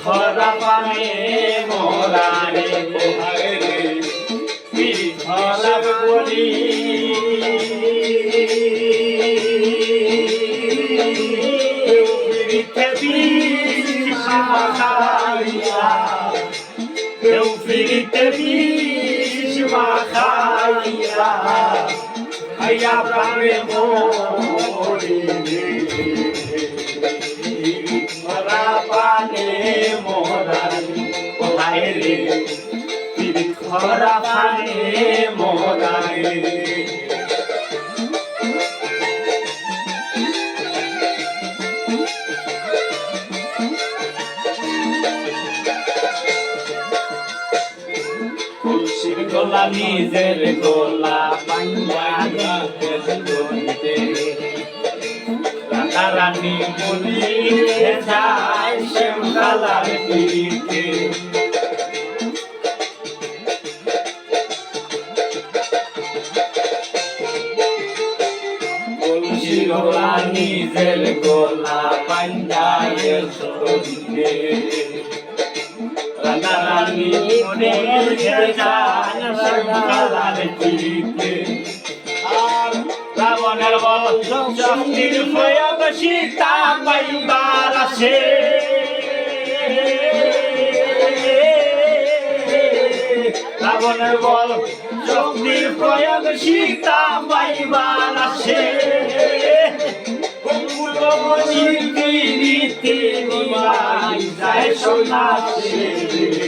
খরা পানে মোরারে বাইরে তিনি খরা বলি পিড়িতে বিষ মাখাইয়া আইয়া প্রাণে মরি মরা পানে মরারি ওহাই খরা পানে মরারি গোলা নিজের গোলা রাধা রানী বলিয়ে যায় শ্যাম কালার পিড়িতে গোলা নিজের গোলা পাঞ্জাবি গলিতে রাধারানী মনে যান সকালার চিরিতে আর রাবণের বল শক্তির প্রয়োগ সীতা পাইবার আসে রাবণের শক্তির প্রয়োগ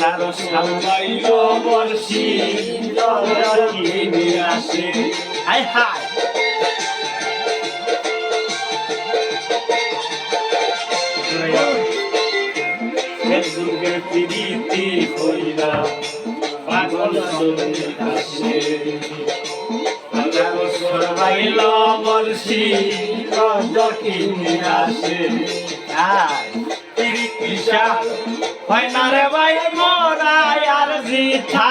আঠারো সামাইল বর্ষি কিনে আসে। হাই যুগের প্রীতি হইরা পাগল আসে। আঠারো সরবাইল বর্ষি কিনে আসে। হাই। পিসা হয় না রে ভাই মোরা আর জিথা